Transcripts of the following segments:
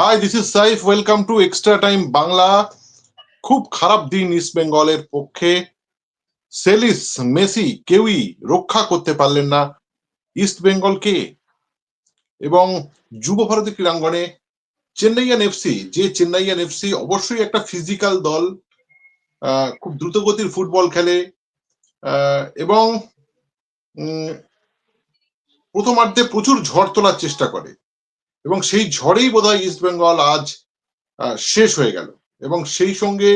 Hi this is Saif welcome to extra time Bangla খুব খারাপ দিন ইস্ট বেঙ্গলের পক্ষে। সেলিস মেসি কেউই রক্ষা করতে পারলেন না ইস্ট বেঙ্গলকে এবং যুব ভারতী ক্রীড়াঙ্গনে চেন্নাইয়ান এফসি যে চেন্নাইয়ান এফসি অবশ্যই একটা ফিজিক্যাল দল খুব দ্রুতগতির ফুটবল খেলে। এবং প্রথমার্ধে প্রচুর ঝড় তোলার চেষ্টা করে। এবং সেই ঝড়েই বোধহয় ইস্ট বেঙ্গল আজ শেষ হয়ে গেল। এবং সেই সঙ্গে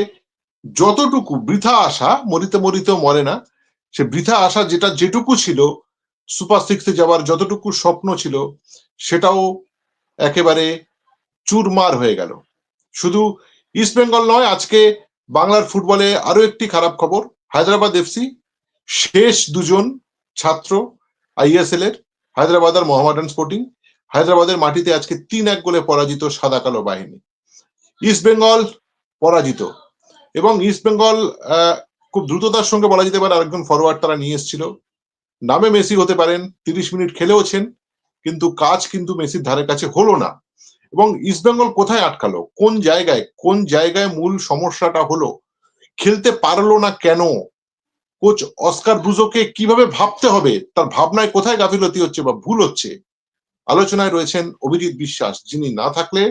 যতটুকু বৃথা আশা, মরিতে মরিতেও মরে না, সে বৃথা আশা যেটা যেটুকু ছিল, সুপার সিক্সে যাওয়ার যতটুকু স্বপ্ন ছিল, সেটাও একেবারে চুরমার হয়ে গেল। শুধু ইস্ট বেঙ্গল নয়, আজকে বাংলার ফুটবলে আরও একটি খারাপ খবর, হায়দ্রাবাদ এফসি শেষ দুজন ছাত্র আইএসএল এর, হায়দ্রাবাদ আর মোহামেডান স্পোর্টিং হায়দ্রাবাদের মাটিতে আজকে তিন এক গোলে পরাজিত সাদা কালো বাহিনী। ইস্ট বেঙ্গল পরাজিত। এবং ইস্ট বেঙ্গল খুব দ্রুততার সঙ্গে বলা যেতে পারে আরেকজন ফরওয়ার্ড তারা নিয়ে এসেছিল। নামে মেসি হতে পারেন, তিরিশ মিনিট খেলেওছেন, কিন্তু কাজ কিন্তু মেসির ধারে কাছে হলো না। এবং ইস্ট বেঙ্গল কোথায় আটকালো? কোন জায়গায়? কোন জায়গায় মূল সমস্যাটা হলো? খেলতে পারল না কেন? কোচ অস্কার ব্রুজোকে কীভাবে ভাবতে হবে? তার ভাবনায় কোথায় গাফিলতি হচ্ছে বা ভুল হচ্ছে? আলোচনায় রয়েছেন অভিজিৎ বিশ্বাস, যিনি না থাকলে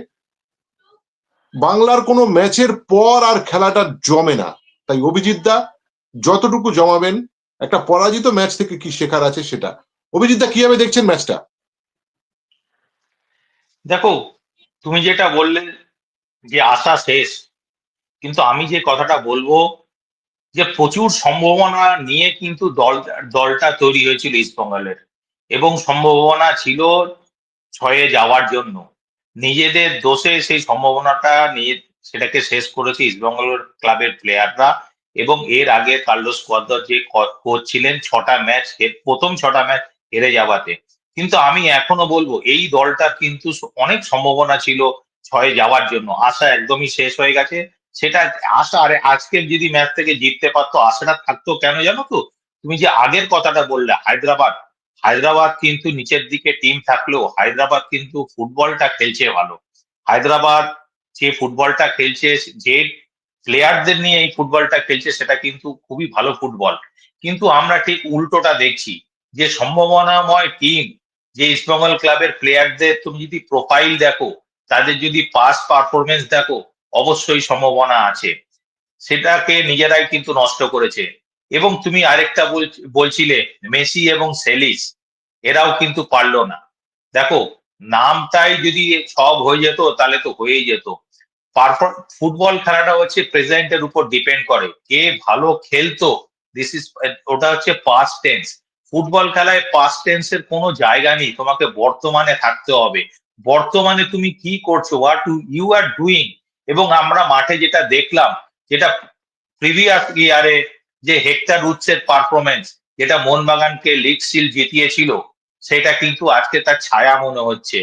বাংলার কোনো ম্যাচের পর আর খেলাটা জমে না। তাই অভিজিৎ দা যতটুকু জমাবেন, একটা পরাজিত ম্যাচ থেকে কি শেখার আছে সেটা। অভিজিৎ দা, কীভাবে দেখছেন ম্যাচটা? দেখো, তুমি যেটা বললে যে আশা শেষ, কিন্তু আমি যে কথাটা বলব যে প্রচুর সম্ভাবনা নিয়ে কিন্তু দল, দলটা তৈরি হয়েছিল ইস্টবেঙ্গলের। এবং সম্ভাবনা ছিল ছয়ে যাওয়ার জন্য। নিজেদের দোষে সেই সম্ভাবনাটা নিয়ে সেটাকে শেষ করেছে ইস্টবেঙ্গলের ক্লাবের প্লেয়াররা এবং এর আগে কার্লোস কোয়াদ্দর যে কোচ ছিলেন, ছটা ম্যাচ প্রথম ছটা ম্যাচ হেরে যাওয়াতে। কিন্তু আমি এখনও বলব, এই দলটার কিন্তু অনেক সম্ভাবনা ছিল ছয়ে যাওয়ার জন্য। আশা একদমই শেষ হয়ে গেছে। সেটা আশা, আরে আজকের যদি ম্যাচ থেকে জিততে পারতো, আশাটা থাকতো কেন জানো তো? তুমি যে আগের কথাটা বললে, হায়দ্রাবাদ হায়দ্রাবাদ কিন্তু নিচের দিকে টিম থাকলেও হায়দ্রাবাদ কিন্তু ফুটবলটা খেলছে ভালো। হায়দ্রাবাদ যে ফুটবলটা খেলছে, যে প্লেয়ারদের নিয়ে এই ফুটবলটা খেলছে, সেটা কিন্তু খুবই ভালো ফুটবল। কিন্তু আমরা ঠিক উল্টোটা দেখছি, যে সম্ভাবনাময় টিম যে ইস্টবেঙ্গল ক্লাবের প্লেয়ারদের তুমি যদি প্রোফাইল দেখো, তাদের যদি পাস পারফরমেন্স দেখো, অবশ্যই সম্ভাবনা আছে। সেটাকে নিজেরাই কিন্তু নষ্ট করেছে। এবং তুমি আরেকটা বলছিলে, মেসি এবং সেলিস। এরাও কিন্তু পারল না। দেখো নামটাই যদি সব হয়ে যেত, তাহলে তো হয়েই যেত। ফুটবল খেলাটা হচ্ছে প্রেজেন্টের উপর ডিপেন্ড করে, কে ভালো খেলতো দিস ইজ ওটা হচ্ছে পাস্ট টেন্স ফুটবল খেলায় পাস্ট টেন্সের কোনো জায়গা নেই, তোমাকে বর্তমানে থাকতে হবে। বর্তমানে তুমি কি করছ হোয়াট ইউ আর ডুইং এবং আমরা মাঠে যেটা দেখলাম, যেটা প্রিভিয়াস ইয়ারে যে হেক্টর রুটসের পারফরমেন্স যেটা মোহনবাগানকে লিগ সিল জিতিয়েছিল সেটা কিন্তু আজকে তার ছায়া মনে হচ্ছে।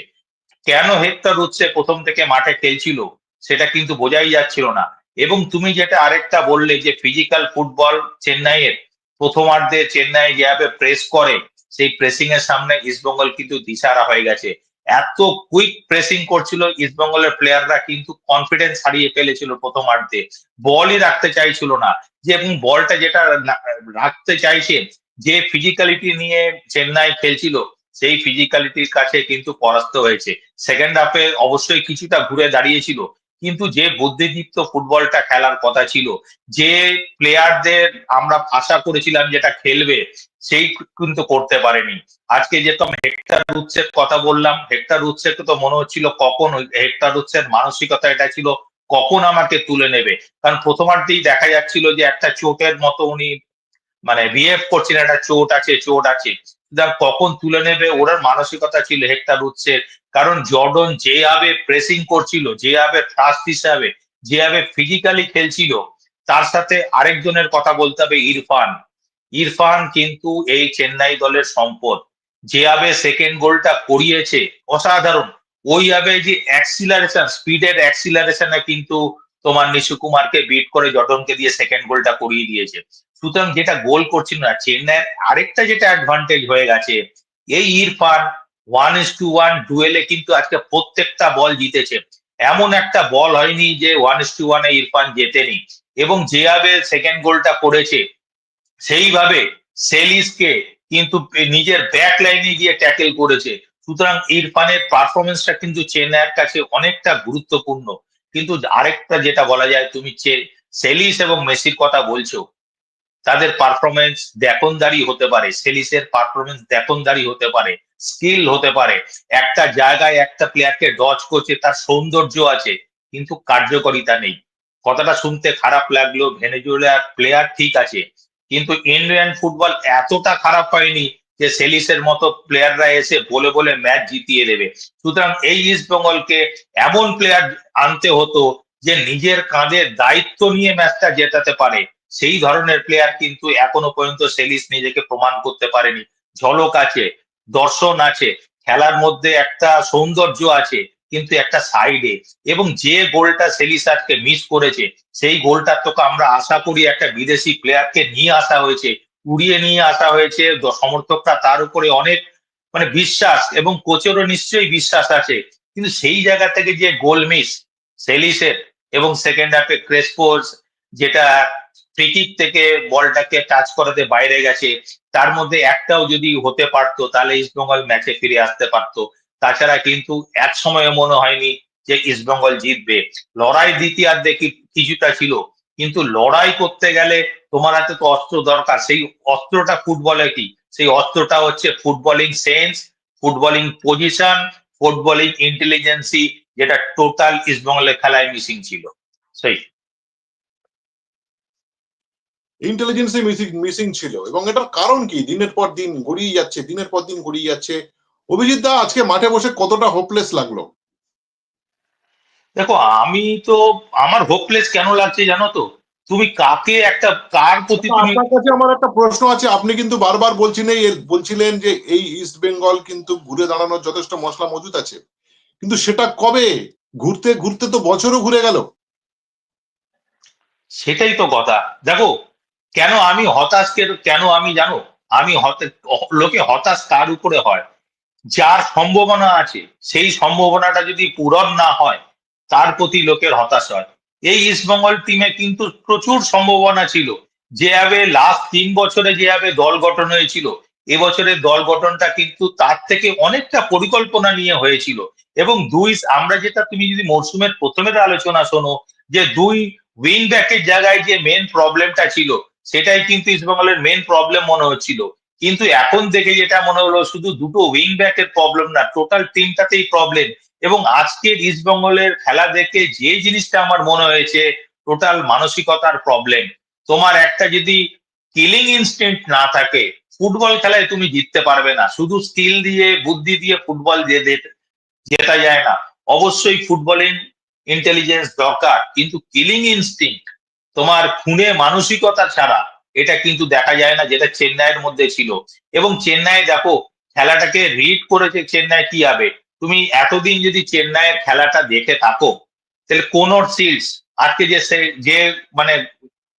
কেন হেক্টর রুটসে প্রথম থেকে মাঠে খেলছিল, সেটা কিন্তু বোঝাই যাচ্ছিল না। এবং তুমি যেটা আরেকটা বললে যে ফিজিক্যাল ফুটবল চেন্নাইয়ের প্রথমার্ধে চেন্নাই যেভাবে প্রেস করে, সেই প্রেসিং এর সামনে ইস্টবেঙ্গল কিন্তু দিশারা হয়ে গেছে। এত কুইক প্রেসিং করছিল ইস্টবেঙ্গলের প্লেয়াররা কিন্তু কনফিডেন্স হারিয়ে ফেলেছিল প্রথমার্ধে। বলই রাখতে চাইছিল না। যে এবং বলটা যেটা রাখতে চাইছে যে ফিজিক্যালিটি নিয়ে চেন্নাই খেলছিল, সেই ফিজিক্যালিটির কাছে কিন্তু পরাস্ত হয়েছে। সেকেন্ড হাফে অবশ্যই কিছুটা ঘুরে দাঁড়িয়েছিল, কিন্তু যে বুদ্ধিদীপ্ত ফুটবলটা খেলার কথা ছিল, যে প্লেয়ারদের আমরা আশা করেছিলাম যেটা খেলবে, সেই কিন্তু করতে পারেনি। আজকে যে তো হেক্টার উৎসের কথা বললাম, হেক্টার উৎসের তো মনে হচ্ছিল কখন হেক্টার উৎসের মানসিকতা এটা ছিল, কখন আমাকে তুলে নেবে? কারণ প্রথমার্ধেই দেখা যাচ্ছিল যে একটা চোটের মতো উনি মানে বিহেভ করছেন একটা চোট আছে চোট আছে। কখন তুলে নেবে? ওনার মানসিকতা ছিল হেক্টার উৎসের। কারণ জর্ডন যেভাবে প্রেসিং করছিল, যেভাবে ফার্স্ট হিসাবে, যেভাবে ফিজিক্যালি খেলছিল, তার সাথে আরেকজনের কথা বলতে হবে, ইরফান। ইরফান কিন্তু এই চেন্নাই দলের সম্পদ। যেভাবে সেকেন্ড গোলটা করিয়েছে, অসাধারণ। ওইভাবে যে অ্যাক্সিলারেশন স্পিডের অ্যাক্সিলারেশনে কিন্তু তোমার নিশু কুমারকে বিট করে জর্ডনকে দিয়ে সেকেন্ড গোলটা করিয়ে দিয়েছে। সুতরাং যেটা গোল করছিল না, চেন্নাইয়ের আরেকটা যেটা অ্যাডভান্টেজ হয়ে গেছে, এই Irfan one is to one ডুয়েলে কিন্তু আজকে প্রত্যেকটা বল জিতেছে। এমন একটা বল হয়নি যে ওয়ান ইস টু ওয়ানে ইরফান জেতেনি। এবং যেভাবে সেকেন্ড গোলটা করেছে, সেইভাবে সেলিসকে কিন্তু নিজের ব্যাক লাইনে গিয়ে ট্যাকেল করেছে। সুতরাং ইরফানের পারফরমেন্সটা কিন্তু চেন্নাইয়ের কাছে অনেকটা গুরুত্বপূর্ণ। কিন্তু আরেকটা যেটা বলা যায়, তুমি চে- সেলিস এবং মেসির কথা বলছো, তাদের পারফরমেন্স দেখনদারি হতে পারে, সেলিসের পারফরমেন্স দেখনদারি হতে পারে স্কিল হতে পারে। একটা জায়গায় একটা প্লেয়ারকে ডচ করছে, তার সৌন্দর্য আছে, কিন্তু কার্যকারিতা নেই। কথাটা শুনতে খারাপ লাগল, ভেনেজুয়েলার প্লেয়ার ঠিক আছে, কিন্তু ইন্ডিয়ান ফুটবল এতটা খারাপ হয়নি যে সেলিসের মতো প্লেয়াররা এসে বলে বলে ম্যাচ জিতিয়ে দেবে। সুতরাং এই ইস্ট বেঙ্গলকে এমন প্লেয়ার আনতে হতো যে নিজের কাঁধে দায়িত্ব নিয়ে ম্যাচটা জেতাতে পারে। সেই ধরনের প্লেয়ার কিন্তু এখনও পর্যন্ত সেলিস নিজেকে প্রমাণ করতে পারেনি। ঝলক আছে, দর্শন আছে, খেলার মধ্যে একটা সৌন্দর্য আছে, কিন্তু একটা সাইডে এবং যে গোলটা সেলিস আজকে মিস করেছে, সেই গোলটার তোকে আমরা আশা করি একটা বিদেশি প্লেয়ারকে নিয়ে আসা হয়েছে। উড়িয়ে নিয়ে আসা হয়েছে সমর্থকরা তার উপরে অনেক মানে বিশ্বাস এবং কোচেরও নিশ্চয়ই বিশ্বাস আছে। কিন্তু সেই জায়গা থেকে যে গোল মিস সেলিসের এবং সেকেন্ড হাফে ক্রেসপোস, যেটা ফ্রিকিক থেকে বলটাকে টাচ করাতে বাইরে গেছে, তার মধ্যে একটাও যদি হতে পারতো, তাহলে ইস্টবেঙ্গল ম্যাচে ফিরে আসতে পারতো। তাছাড়া কিন্তু এক সময় মনে হয়নি যে ইস্টবেঙ্গল জিতবে। লড়াই দ্বিতীয়ার্ধে কিছুটা ছিল, কিন্তু লড়াই করতে গেলে তোমার হাতে তো অস্ত্র দরকার। সেই অস্ত্রটা ফুটবলে কি? সেই অস্ত্রটা হচ্ছে footballing sense footballing position footballing intelligence যেটা টোটাল ইস্টবেঙ্গলের খেলায় মিসিং ছিল। সেই। ইন্টেলিজেন্সি মিসিং মিসিং ছিল। এবং এটার কারণ কি? দিনের পর দিন গড়িয়ে যাচ্ছে দিনের পর দিন গড়িয়ে যাচ্ছে। অভিজিৎ দা আজকে মাঠে বসে কতটা হোপলেস লাগল? দেখো আমি তো আমার হোপলেস কেন লাগছে জানো তো? তুমি কাকে একটা কার প্রতি তুমি আপনার কাছে আমার একটা প্রশ্ন আছে আপনি কিন্তু বারবার বলছিলেন এই- বলছিলেন যে এই ইস্ট বেঙ্গল কিন্তু ঘুরে দাঁড়ানোর যথেষ্ট মশলা মজুদ আছে। কিন্তু সেটা কবে? ঘুরতে ঘুরতে তো বছরও ঘুরে গেল। সেটাই তো কথা। দেখো কেন আমি হতাশ কে- কেন আমি জানো আমি হত- লোকে হতাশ তার উপরে হয়? যার সম্ভাবনা আছে সেই সম্ভাবনাটা যদি পূরণ না হয় তার প্রতি লোকের হতাশ হয়। এই ইস্টবেঙ্গল টিমে কিন্তু প্রচুর সম্ভাবনা ছিল। যেভাবে লাস্ট তিন বছরে যেভাবে দল গঠন হয়েছিল, এবছরের দল গঠনটা কিন্তু তার থেকে অনেকটা পরিকল্পনা নিয়ে হয়েছিল। এবং দুই, আমরা যেটা তুমি যদি মরসুমের প্রথমের আলোচনা শোনো, যে দুই উইং ব্যাকের জায়গায় যে মেন প্রবলেমটা ছিল, সেটাই কিন্তু ইস্টবেঙ্গলের মেন প্রবলেম মনে হচ্ছিল। কিন্তু এখন দেখে যেটা মনে হলো, শুধু দুটো উইং ব্যাকের প্রবলেম না টোটাল টিমটাতেই প্রবলেম এবং আজকের ইস্টবেঙ্গলের খেলা দেখে যে জিনিসটা আমার মনে হয়েছে টোটাল মানসিকতার প্রবলেম তোমার একটা যদি কিলিং ইনস্টিংক্ট না থাকে, ফুটবল খেলায় তুমি জিততে পারবে না। শুধু স্কিল দিয়ে, বুদ্ধি দিয়ে ফুটবল জেতা যায় না। অবশ্যই ফুটবলিং ইন্টেলিজেন্স দরকার, কিন্তু কিলিং ইনস্টিংক্ট তোমার খুনে মানসিকতা ছাড়া, এটা কিন্তু দেখা যায় না যেটা চেন্নাইয়ের মধ্যে ছিল। এবং চেন্নাই দেখো, খেলাটাকে রিড করেছে, চেন্নাই কি হবে তুমি এতদিন যদি চেন্নাইয়ের খেলাটা দেখে থাকো, তাহলে কোনর সিলস আজকে যে সে- যে মানে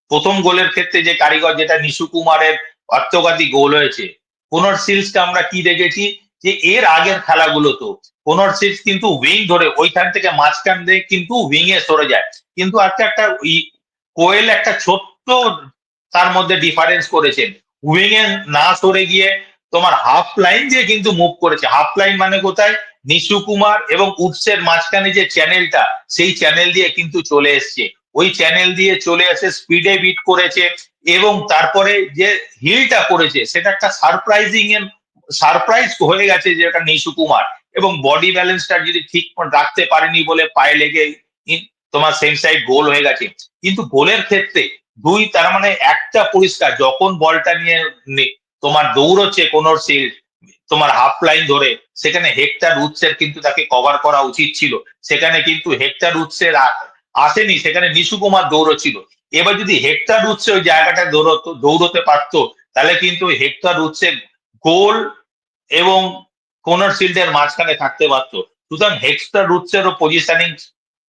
প্রথম গোলের ক্ষেত্রে যে কারিগর, যেটা নিশু কুমারের আত্মঘাতী গোল হয়েছে, কোনর সিলসকে আমরা কি দেখেছি? যে এর আগের খেলাগুলো তো, কোনর সিলস কিন্তু উইং ধরে, ওইখান থেকে মাঝখান দিয়ে কিন্তু উইং এ সরে যায়। কিন্তু আজকে একটা কোয়েল একটা ছোট্ট তার মধ্যে ডিফারেন্স করেছেন। উইং এ না সরে গিয়ে তোমার হাফ লাইন দিয়ে কিন্তু মুভ করেছে। হাফ লাইন মানে কোথায়? নিশু কুমার এবং উৎসের মাঝখানে যে চ্যানেলটা সেই চ্যানেল দিয়ে কিন্তু চলে এসছে। ওই চ্যানেল দিয়ে চলে এসে স্পিডে বিট করেছে এবং তারপরে যে হিলটা করেছে, সেটা একটা সারপ্রাইজিং এর সারপ্রাইজ হয়ে গেছে যেটা নিশু কুমার। এবং বডি ব্যালেন্সটা যদি ঠিক রাখতে পারেনি বলে পায়ে লেগে তোমার সেম সাইড গোল হয়ে গেছে। কিন্তু গোলের ক্ষেত্রে দুই, তার মানে একটা পরিষ্কার, যখন বলটা নিয়ে তোমার দৌড়চ্ছে কোন তোমার হাফ লাইন ধরে, সেখানে হেক্টার উৎসের কিন্তু তাকে কভার করা উচিত ছিল। সেখানে কিন্তু হেক্টার উৎসের আসেনি, সেখানে নিশু কুমার দৌড়চ্ছিল। এবার যদি হেক্টার উৎসে ওই জায়গাটা দৌড়তো, দৌড়তে পারতো, তাহলে কিন্তু হেক্টার উৎসে গোল এবং কোনার শিল্ডের মাঝখানে থাকতে পারতো। সুতরাং হেক্টার উৎসেরও পজিশনিং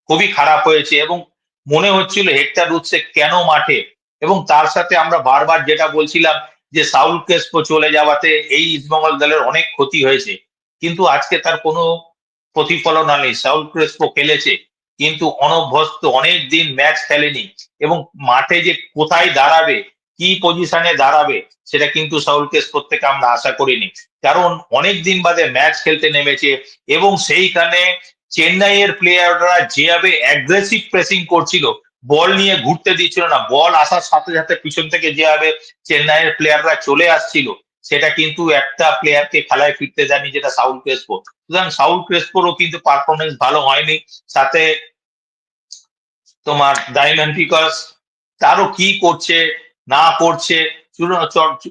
খুবই খারাপ হয়েছে এবং মনে হচ্ছিল হেক্টার উৎসে কেন মাঠে? এবং তার সাথে আমরা বারবার যেটা বলছিলাম যে সাউল ক্রেসপো চলে যাওয়াতে এই ইস্টবেঙ্গল দলের অনেক ক্ষতি হয়েছে। কিন্তু আজকে তার কোনো প্রতিফলন নেই সাউল ক্রেসপো খেলেছে, কিন্তু অনভ্যস্ত অনেক দিন ম্যাচ খেলেনি এবং মাঠে যে কোথায় দাঁড়াবে, কি পজিশনে দাঁড়াবে, সেটা কিন্তু সাউল কেস প্রত্যেকে আমরা আশা করিনি। কারণ অনেক দিন বাদে ম্যাচ খেলতে নেমেছে এবং সেইখানে চেন্নাইয়ের প্লেয়াররা যেভাবে অ্যাগ্রেসিভ প্রেসিং করছিল বল নিয়ে ঘুরতে দিচ্ছিল না। বল আসার সাথে সাথে পিছন থেকে যেভাবে চেন্নাইয়ের প্লেয়াররা চলে আসছিল, সেটা কিন্তু একটা প্লেয়ারকে খেলায় ফিরতে দেয়নি, যেটা সাউল ক্রেসপো। সুতরাং সাউল ক্রেসপোরও কিন্তু পারফরমেন্স ভালো হয়নি। সাথে তোমার ডায়মন্ড পিকার্স তারও কি করছে, না করছে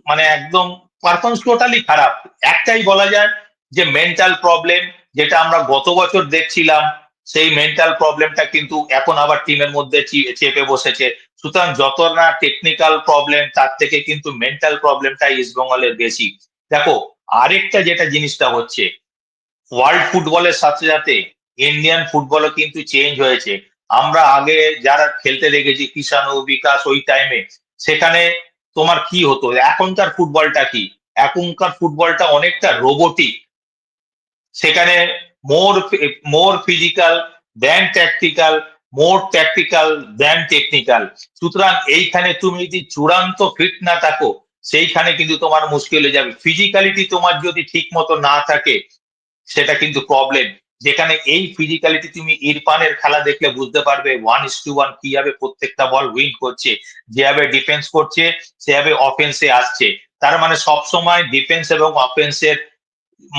মানে একদম পারফরমেন্স টোটালি খারাপ। একটাই বলা যায় যে মেন্টাল প্রবলেম যেটা আমরা গত বছর দেখছিলাম সেই মেন্টাল প্রবলেমটা কিন্তু এখন আবার টিমের মধ্যে চেপে বসেছে। সুতরাং যত না টেকনিক্যাল প্রবলেম তার থেকে কিন্তু মেন্টাল প্রবলেমটা ইস্ট বেঙ্গলের বেশি। দেখো, আরেকটা যেটা জিনিসটা হচ্ছে ওয়ার্ল্ড ফুটবলের সাথে সাথে ইন্ডিয়ান ফুটবলও কিন্তু চেঞ্জ হয়েছে। আমরা আগে যারা খেলতে দেখেছি কিষানু বিকাশ, ওই টাইমে সেখানে তোমার কি হতো? এখনকার ফুটবলটা কি? এখনকার ফুটবলটা অনেকটা রোবোটিক সেখানে more more physical than tactical more tactical than technical সুতরাং এইখানে তুমি যদি চূড়ান্ত ফিট না থাকো, সেইখানে কিন্তু তোমার মুশকিল হয়ে যাবে। ফিজিক্যালিটি তোমার যদি ঠিক মতো না থাকে, সেটা কিন্তু প্রবলেম যেখানে এই ফিজিক্যালিটি তুমি ইরফানের খেলা দেখলে বুঝতে পারবে ওয়ান ইস টু ওয়ান কীভাবে প্রত্যেকটা বল উইন করছে, যেভাবে ডিফেন্স করছে, সেভাবে অফেন্সে আসছে। তার মানে সব সময় ডিফেন্স এবং অফেন্সের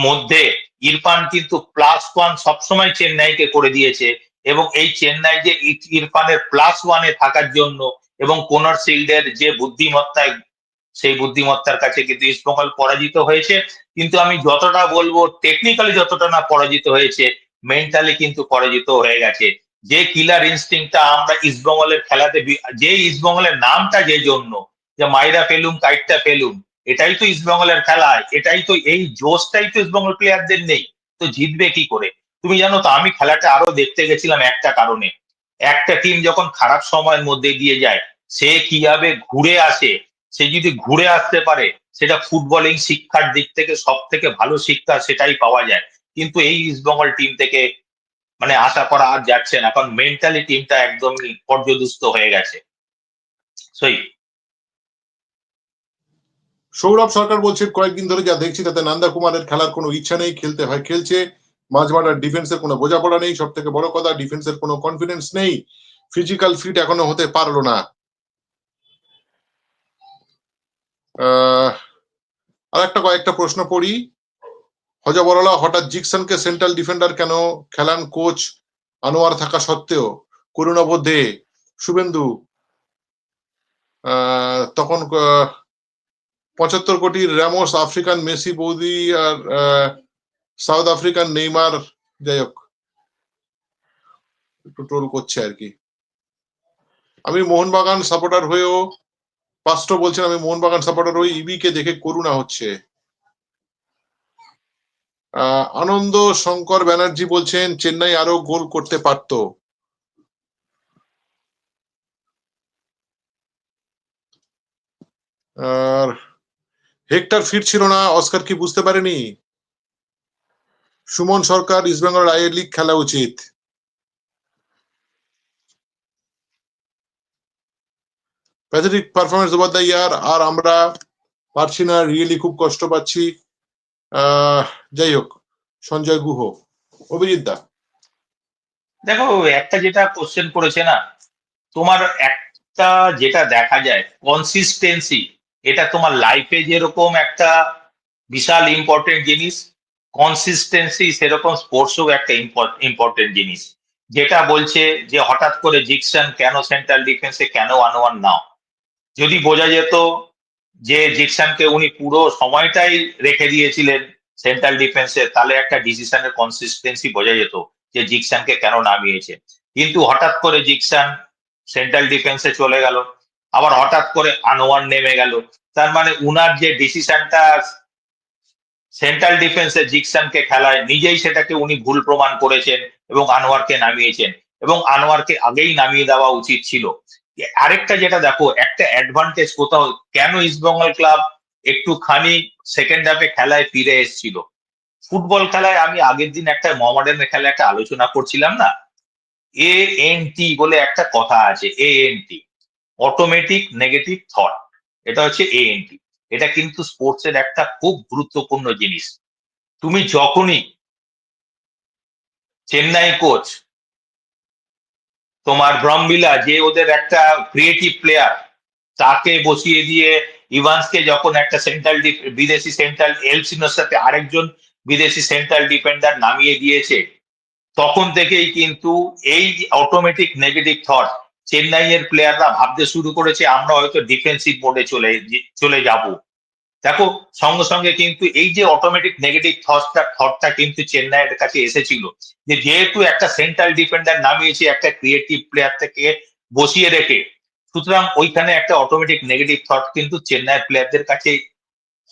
মধ্যে ইরফান কিন্তু প্লাস ওয়ান সবসময় চেন্নাইকে করে দিয়েছে এবং এই চেন্নাই যে ইরফানের প্লাস ওয়ানে থাকার জন্য এবং কোনার শিল্ডের যে বুদ্ধিমত্তায়, সেই বুদ্ধিমত্তার কাছে কিন্তু ইস্টবেঙ্গল পরাজিত হয়েছে। কিন্তু আমি যতটা বলব টেকনিক্যালি যতটা না পরাজিত হয়েছে মেন্টালি কিন্তু পরাজিত হয়ে গেছে। যে কিলার ইনস্টিংটা আমরা ইস্টবেঙ্গলের খেলাতে যে ইস্টবেঙ্গলের নামটা যে জন্য, যে মাইরা পেলুম কাইটটা পেলুম এটাই তো ইস্টবেঙ্গলের খেলা, এটাই তো এই জোশটাই তো ইস্টবেঙ্গল প্লেয়ারদের নেই। তো জিতবে কি করে? তুমি জানো তো, আমি খেলাটা আরও দেখতে গেছিলাম একটা কারণে। একটা টিম যখন খারাপ সময়ের মধ্যে দিয়ে যায়, সে কীভাবে ঘুরে আসে, সে যদি ঘুরে আসতে পারে, সেটা ফুটবলিং শিক্ষার দিক থেকে সব থেকে ভালো শিক্ষা সেটাই পাওয়া যায়। কিন্তু এই ইস্টবেঙ্গল টিম থেকে মানে আশা করা আর যাচ্ছে না, কারণ মেন্টালি টিমটা একদমই পর্যদুস্ত হয়ে গেছে। সই? সৌরভ সরকার বলছে, কয়েকদিন ধরে যা দেখছি তাতে নান্দা কুমারের খেলার কোনো ইচ্ছা নেই, খেলতে হয়, খেলছে। মাঝমাঠার ডিফেন্সের কোনো বোঝাপড়া নেই সব থেকে বড় কথা ডিফেন্সের কোনো কনফিডেন্স নেই। ফিজিক্যাল ফিট এখনও হতে পারল না। আর একটা কয়েকটা প্রশ্ন পড়ি। হজবরলা হঠাৎ জিকসনকে সেন্ট্রাল ডিফেন্ডার কেন খেলান কোচ আনোয়ার থাকা সত্ত্বেও? করুণাবোধে। শুভেন্দু তখন পঁচাত্তর কোটি র্যামোস আফ্রিকান মেসি, বৌদি আর সাউথ আফ্রিকান নেইমার, যাই হোক। একটু ট্রোল করছে আর কি। আমি মোহনবাগান সাপোর্টার হয়েও পাস্টো বলছেন, আমি মোহনবাগান সাপোর্টার হয়ে ইবি কে দেখে করুণা হচ্ছে। আনন্দ শঙ্কর ব্যানার্জি বলছেন, চেন্নাই আরও গোল করতে পারতো। আর হেক্টর ফিট ছিল না, অস্কার কি বুঝতে পারেনি? সুমন সরকার ইস্টবেঙ্গল আইএ লিগ খেলা উচিত। Pathetic performance over the year আর আমরা পারছি না রিয়েলি খুব কষ্ট পাচ্ছি। যাই হোক, সঞ্জয় গুহ, অভিজিৎ দা। দেখো, একটা যেটা কোশ্চেন করেছে না, তোমার একটা যেটা দেখা যায় কনসিস্টেন্সি এটা তোমার লাইফে যেরকম একটা বিশাল ইম্পর্টেন্ট জিনিস কনসিস্টেন্সি সেরকম স্পোর্টসও একটা ইম্পর্টেন্ট জিনিস। যেটা বলছে যে হঠাৎ করে জিকসন কেন সেন্ট্রাল ডিফেন্সে কেন আনোয়ার নাও? যদি বোঝা যেত যে জিকসনকে উনি পুরো সময়টাই রেখে দিয়েছিলেন সেন্ট্রাল ডিফেন্সে তাহলে একটা ডিসিশনের কনসিস্টেন্সি বোঝা যেত যে জিকসানকে কেন নামিয়েছে। কিন্তু হঠাৎ করে জিকসান সেন্ট্রাল ডিফেন্সে চলে গেল। আবার হঠাৎ করে আনোয়ার নেমে গেল। তার মানে উনার যে ডিসিশনটা সেন্ট্রাল ডিফেন্সে জিকসানকে খেলায়, নিজেই সেটাকে উনি ভুল প্রমাণ করেছেন এবং আনোয়ারকে নামিয়েছেন। এবং আনোয়ারকে আগেই নামিয়ে দেওয়া উচিত ছিল। আরেকটা যেটা দেখো, একটা অ্যাডভান্টেজ কোথাও, কেন ইস্টবেঙ্গল ক্লাব একটুখানি সেকেন্ড হাফে খেলায় ফিরে এসেছিল? ফুটবল খেলায় আমি আগের দিন একটা মোহামেডানের খেলায় একটা আলোচনা করছিলাম না? এ এন টি বলে একটা কথা আছে A N T automatic negative thought এটা হচ্ছে এ এন এটা কিন্তু স্পোর্টস এর একটা খুব গুরুত্বপূর্ণ জিনিস। তুমি যখনই চেন্নাই কোচ তোমার ব্রমবিলা যে ওদের একটা ক্রিয়েটিভ প্লেয়ার তাকে বসিয়ে দিয়ে ইভান্সকে যখন একটা সেন্ট্রাল বিদেশি সেন্ট্রাল এলসিনোর সাথে আরেকজন বিদেশি সেন্ট্রাল ডিফেন্ডার নামিয়ে দিয়েছে, তখন থেকেই কিন্তু এই অটোমেটিক নেগেটিভ থট চেন্নাই এর প্লেয়াররা ভাবতে শুরু করেছে, আমরা হয়তো ডিফেন্সিভ মোডে চলে চলে যাব। দেখো, সঙ্গে সঙ্গে কিন্তু এই যে অটোমেটিক নেগেটিভ থটটা থটটা কিন্তু চেন্নাইয়ের কাছে এসেছিল। যে যেহেতু একটা সেন্ট্রাল ডিফেন্ডার নামিয়েছে, একটা ক্রিয়েটিভ প্লেয়ার থেকে বসিয়ে রেখে, সুতরাং ওইখানে একটা অটোমেটিক নেগেটিভ থট কিন্তু চেন্নাইয়ের প্লেয়ারদের কাছে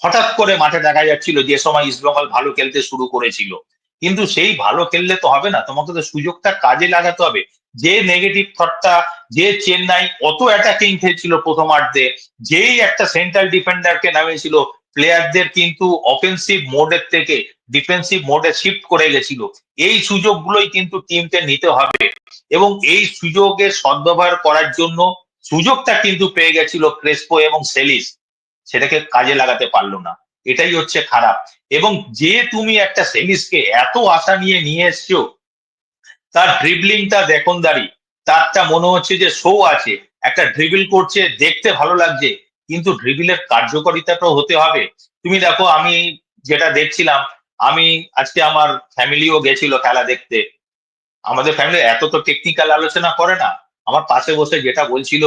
হঠাৎ করে মাঠে দেখা যাচ্ছিল যে সময় ইস্টবেঙ্গল ভালো খেলতে শুরু করেছিল। কিন্তু সেই ভালো খেললে তো হবে না, তোমাকে তো সুযোগটা কাজে লাগাতে হবে। যে নেগেটিভ থটটা যে চেন্নাই অত অ্যাটাকিং খেলছিল প্রথমার্ধে যেই একটা সেন্ট্রাল ডিফেন্ডারকে নামিয়েছিল প্লেয়ারদের কিন্তু অফেন্সিভ মোডের থেকে ডিফেন্সিভ মোডে শিফট করে গেছিল। এই সুযোগগুলোই কিন্তু টিমকে নিতে হবে এবং এই সুযোগের সদ্ব্যবহার করার জন্য সুযোগটা কিন্তু পেয়ে গেছিল ক্রেসপো এবং সেলিস সেটাকে কাজে লাগাতে পারল না। এটাই হচ্ছে খারাপ। এবং যে তুমি একটা সেলিসকে এত আশা নিয়ে নিয়ে এসছো তার ড্রিবলিংটা দেখুন দাঁড়ি তারটা মনে হচ্ছে যে শো আছে। একটা ড্রিবল করছে, দেখতে ভালো লাগছে, কিন্তু ড্রিবলের কার্যকারিতাটাও হতে হবে। তুমি দেখো, আমি যেটা দেখছিলাম, আমি আজকে আমার ফ্যামিলিও গেছিল খেলা দেখতে। আমাদের ফ্যামিলি এত তো টেকনিক্যাল আলোচনা করে না। আমার পাশে বসে যেটা বলছিল,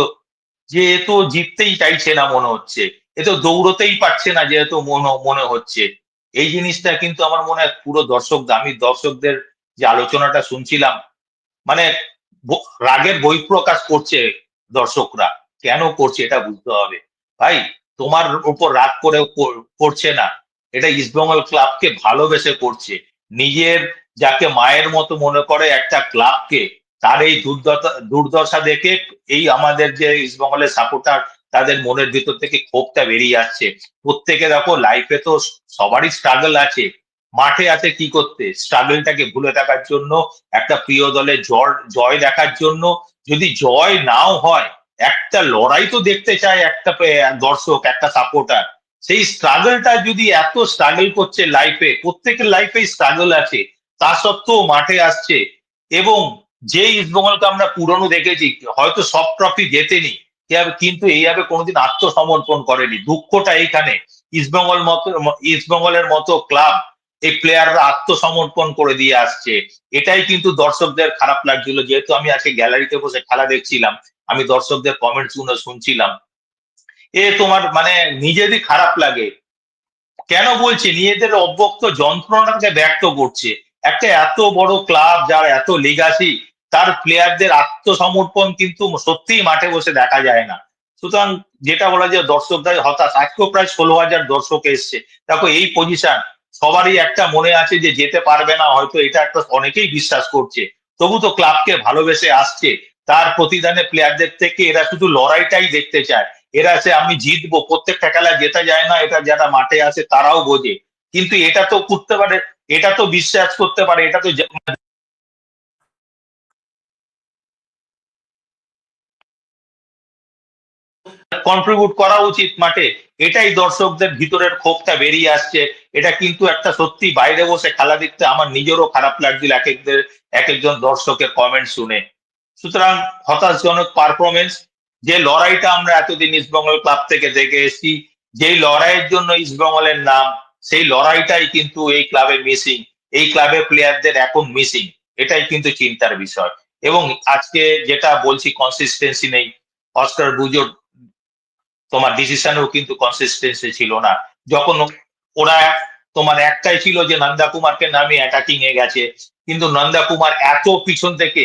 যে এ তো জিততেই চাইছে না মনে হচ্ছে। এ তো দৌড়তেই পারছে না যেহেতু মনে মনে হচ্ছে। এই জিনিসটা কিন্তু আমার মনে হয় পুরো দর্শক, আমি দর্শকদের যে আলোচনাটা শুনছিলাম মানে রাগের বহিঃপ্রকাশ করছে দর্শকরা। কেন করছে এটা বুঝতে হবে। ভাই, তোমার উপর রাগ করে করছে না। এটা ইস্টবেঙ্গল ক্লাবকে ভালোবেসে করছে। নিজের যাকে মায়ের মতো মনে করে একটা ক্লাবকে তার এই দুর্দশা দেখে এই আমাদের যে ইস্টবেঙ্গলের সাপোর্টার তাদের মনের ভিতর থেকে ক্ষোভটা বেরিয়ে আসছে। প্রত্যেকে দেখো লাইফে তো সবারই স্ট্রাগল আছে। মাঠে আছে কি করতে? স্ট্রাগলটাকে ভুলে থাকার জন্য, একটা প্রিয় দলের জয় জয় দেখার জন্য। যদি জয় নাও হয়, একটা লড়াই তো দেখতে চায় একটা দর্শক, একটা সাপোর্টার সেই স্ট্রাগলটা যদি এত স্ট্রাগল করছে লাইফে প্রত্যেকের লাইফে স্ট্রাগল আছে, তা সত্ত্বেও মাঠে আসছে। এবং যে ইস্টবেঙ্গলকে আমরা পুরনো দেখেছি, হয়তো সব ট্রফি জেতেনি কিন্তু এইভাবে কোনোদিন আত্মসমর্পণ করেনি। দুঃখটা এইখানে। ইস্টবেঙ্গল মতো ইস্টবেঙ্গলের মতো ক্লাব এই প্লেয়াররা আত্মসমর্পণ করে দিয়ে আসছে। এটাই কিন্তু দর্শকদের খারাপ লাগছিল। যেহেতু আমি আজকে গ্যালারিতে বসে খেলা দেখছিলাম, আমি দর্শকদের কমেন্টসগুলো শুনছিলাম। এ তোমার মানে নিজেরই খারাপ লাগে। কেন বলছে? নিজেদের অব্যক্ত যন্ত্রণাকে ব্যক্ত করছে। একটা এত বড় ক্লাব যার এত লিগাসি তার প্লেয়ারদের আত্মসমর্পণ কিন্তু সত্যিই মাঠে বসে দেখা যায় না। সুতরাং যেটা বলা যায় দর্শকদের হতাশ। আজকেও প্রায় ষোলো হাজার দর্শক এসছে। দেখো, এই পজিশন সবারই একটা মনে আছে যে যেতে পারবে না, হয়তো এটা একটা অনেকেই বিশ্বাস করছে। তবু তো ক্লাবকে ভালোবেসে আসছে। তার প্রতিদানে প্লেয়ারদের থেকে এরা শুধু লড়াইটাই দেখতে চায়। এরা সে আমি জিতবো, প্রত্যেকটা খেলা জেতা যায় না, এটা যারা মাঠে আছে তারাও বোঝে। কিন্তু এটা তো করতে পারে, এটা তো বিশ্বাস করতে পারে, এটা তো কন্ট্রিবিউট করা উচিত মাঠে। এটাই দর্শকদের ভিতরের ক্ষোভটা বেরিয়ে আসছে। এটা কিন্তু একটা সত্যি বাইরে বসে খেলা দেখতে আমার নিজেরও খারাপ লাগছিল এক একদের, এক একজন দর্শকের কমেন্ট শুনে। সুতরাং হতাশজনক পারফরমেন্স যে লড়াইটা আমরা এতদিন ইস্টবেঙ্গল ক্লাব থেকে দেখে এসেছি, যেই লড়াইয়ের জন্য ইস্টবেঙ্গলের নাম, সেই লড়াইটাই কিন্তু এই ক্লাবে মিসিং এই ক্লাবের প্লেয়ারদের এখন মিসিং এটাই কিন্তু চিন্তার বিষয়। এবং আজকে যেটা বলছি কনসিস্টেন্সি নেই। অস্কার বুজোর তোমার ডিসিশনেও কিন্তু কনসিস্টেন্সি ছিল না। যখন ওরা তোমার একটাই ছিল যে নন্দা কুমারকে নামিয়ে অ্যাটাকিং এ গেছে, কিন্তু নন্দা কুমার এত পিছন থেকে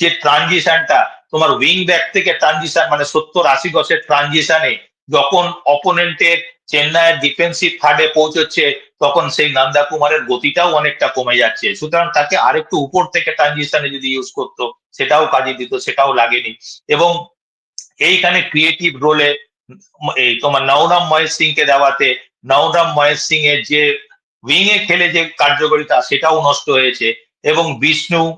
যে ট্রানজিশনটা তোমার উইং ব্যাক থেকে ট্রানজিশন মানে সত্তর আশি গছের ট্রানজিশনে যখন অপোনেন্টের চেন্নাইয়ের ডিফেন্সিভ থার্ডে পৌঁছচ্ছে, তখন সেই নন্দা কুমারের গতিটাও অনেকটা কমে যাচ্ছে। সুতরাং তাকে আরেকটু উপর থেকে ট্রানজিশনে যদি ইউজ করতো, সেটাও কাজে দিত, সেটাও লাগেনি। এবং এইখানে ক্রিয়েটিভ রোলে এই তোমার নওরাম মহেশ সিং কে দেওয়াতে, নওরাম মহেশ সিং এর যে উইং এ খেলে যে কার্যকারিতা, সেটাও নষ্ট হয়েছে। এবং বিষ্ণু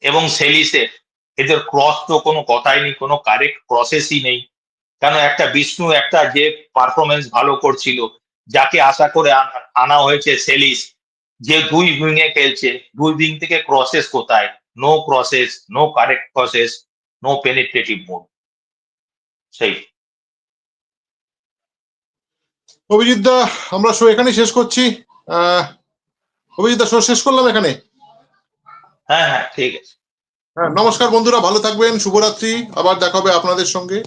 এবং সেলিসের এদের ক্রস তো কোনো কথাই নেই, কোনো কারেক্ট প্রসেসই নেই। কেন একটা বিষ্ণু একটা যে পারফরমেন্স ভালো করছিল, যাকে আশা করে আনা- হয়েছে সেলিস, যে দুই উইংয়ে খেলছে, দুই উইং থেকে ক্রসেস কোথায়? No crosses no correct process no penetrative mode সেই। অভিজিৎ দা আমরা শো এখানেই শেষ করছি। অভিজিৎ দা শো শেষ করলাম এখানে? হ্যাঁ হ্যাঁ ঠিক আছে। হ্যাঁ নমস্কার বন্ধুরা ভালো থাকবেন শুভরাত্রি আবার দেখা হবে আপনাদের সঙ্গে।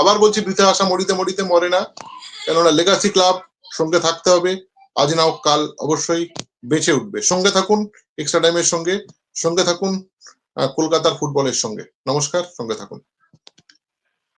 আবার বলছি বৃথা আসা মরিতে মরিতে মরে না কেননা লেগাসি ক্লাব সঙ্গে থাকতে হবে। আজ না হোক কাল অবশ্যই বেঁচে উঠবে। সঙ্গে থাকুন এক্সট্রা টাইমের সঙ্গে। সঙ্গে থাকুন কলকাতার ফুটবলের সঙ্গে। নমস্কার সঙ্গে থাকুন।